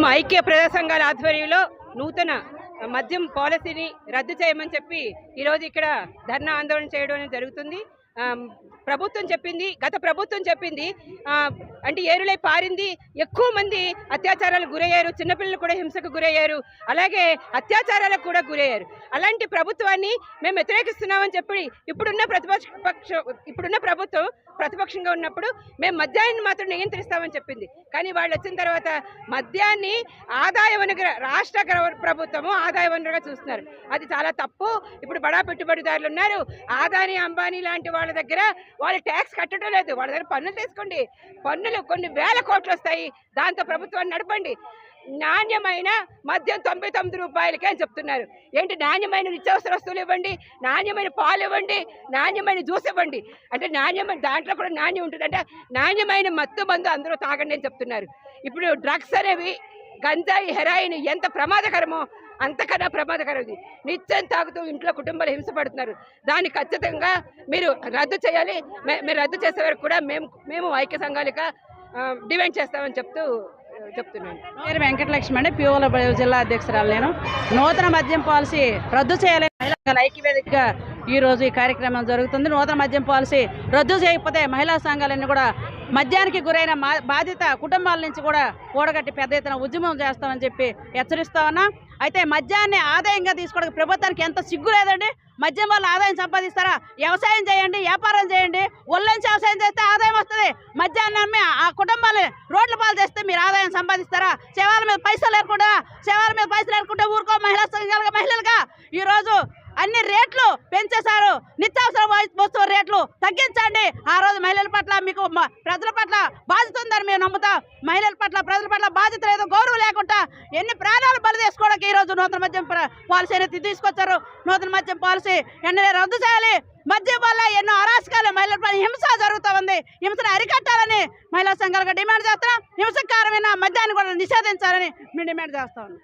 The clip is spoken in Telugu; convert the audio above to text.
మేము ఐక్య ప్రజా సంఘాల ఆధ్వర్యంలో నూతన మద్యం పాలసీని రద్దు చేయమని చెప్పి ఈరోజు ఇక్కడ ధర్నా ఆందోళన చేయడం అనేది జరుగుతుంది. ప్రభుత్వం చెప్పింది గత ప్రభుత్వం చెప్పింది అంటే ఏరులై పారింది ఎక్కువ మంది అత్యాచారాలకు గురయ్యారు చిన్నపిల్లలు కూడా హింసకు గురయ్యారు అలాగే అత్యాచారాలకు కూడా గురయ్యారు. అలాంటి ప్రభుత్వాన్ని మేము వ్యతిరేకిస్తున్నామని చెప్పి ఇప్పుడున్న ప్రతిపక్ష పక్ష ఇప్పుడున్న ప్రభుత్వం ప్రతిపక్షంగా ఉన్నప్పుడు మేము మద్యాన్ని మాత్రం నియంత్రిస్తామని చెప్పింది. కానీ వాళ్ళు వచ్చిన తర్వాత మద్యాన్ని ఆదాయ వనరుగా రాష్ట్ర ప్రభుత్వము ఆదాయ వనరుగా చూస్తున్నారు. అది చాలా తప్పు. ఇప్పుడు బడా పెట్టుబడిదారులు ఉన్నారు. ఆదాని అంబానీ లాంటి వాళ్ళ దగ్గర వాళ్ళు ట్యాక్స్ కట్టడం లేదు. వాళ్ళ దగ్గర పన్నులు తీసుకోండి. పన్నులు కొన్ని వేల కోట్లు వస్తాయి. దాంతో ప్రభుత్వాన్ని నడపండి. నాణ్యమైన మద్యం తొంభై తొమ్మిది రూపాయలకే అని చెప్తున్నారు. ఏంటి? నాణ్యమైన నిత్యావసర వస్తువులు ఇవ్వండి. నాణ్యమైన పాలు ఇవ్వండి. నాణ్యమైన జ్యూస్ ఇవ్వండి. అంటే నాణ్యమైన దాంట్లో కూడా నాణ్యం ఉంటుంది అంటే నాణ్యమైన మత్తు మందు అందరూ తాగండి అని చెప్తున్నారు. ఇప్పుడు డ్రగ్స్ అనేవి గంజాయి హెరాయిన్ ఎంత ప్రమాదకరమో అంతకన్నా ప్రమాదకరం ఇది నిత్యం తాగుతూ ఇంట్లో కుటుంబాలు హింసపడుతున్నారు దాన్ని ఖచ్చితంగా మీరు రద్దు చేయాలి. మే- మీరు రద్దు చేసే వరకు కూడా మేము మేము ఐక్య సంఘాలిక డిమాండ్ చేస్తామని చెప్తూ చెప్తున్నాను. పేరు వెంకటలక్ష్మి అండి పిఓల జిల్లా అధ్యక్షురాలు నేను. నూతన మద్యం పాలసీ రద్దు చేయాలని మహిళా ఐక్యవేదికగా ఈ రోజు ఈ కార్యక్రమం జరుగుతుంది. నూతన మద్యం పాలసీ రద్దు చేయకపోతే మహిళా సంఘాలన్నీ కూడా మద్యానికి గురైన మా బాధిత కుటుంబాల నుంచి కూడా కూడగట్టి పెద్ద ఎత్తున ఉద్యమం చేస్తామని చెప్పి హెచ్చరిస్తా ఉన్నా. అయితే మద్యాన్ని ఆదాయంగా తీసుకోవడానికి ప్రభుత్వానికి ఎంత సిగ్గు లేదండి? మద్యం వల్ల ఆదాయం సంపాదిస్తారా? వ్యవసాయం చేయండి వ్యాపారం చేయండి. ఒళ్ళంచి వ్యవసాయం చేస్తే ఆదాయం వస్తుంది. మద్యాన్ని అమ్మి ఆ కుటుంబాలు రోడ్ల పాలు చేస్తే మీరు ఆదాయం సంపాదిస్తారా? శవాల మీద పైసలు లేకుండా శవాల మీద పైసలు లేకుంటే ఊరుకో మహిళా సంఘాలుగా మహిళలుగా. ఈరోజు అన్ని రేట్లు పెంచేశారు. నిత్యావసర వస్తువు రేట్లు తగ్గించండి. ఆ రోజు మహిళల పట్ల మీకు ప్రజల పట్ల బాధ్యత ఉందని మేము నమ్ముతాం. మహిళల పట్ల ప్రజల పట్ల బాధ్యత లేదు గౌరవం లేకుండా ఎన్ని ప్రాణాలు బలి చేసుకోవడానికి ఈ రోజు నూతన మద్యం పాలసీ అనేది తీసుకొచ్చారు. నూతన మద్యం పాలసీ ఎన్నో రద్దు చేయాలి? మద్యం వల్ల ఎన్నో అరాచకాలు మహిళలపై హింస జరుగుతూ ఉంది. హింసను అరికట్టాలని మహిళా సంఘాలుగా డిమాండ్ చేస్తున్నాం. హింసకారమైన మద్యాన్ని కూడా నిషేధించాలని మేము డిమాండ్ చేస్తా ఉన్నాం.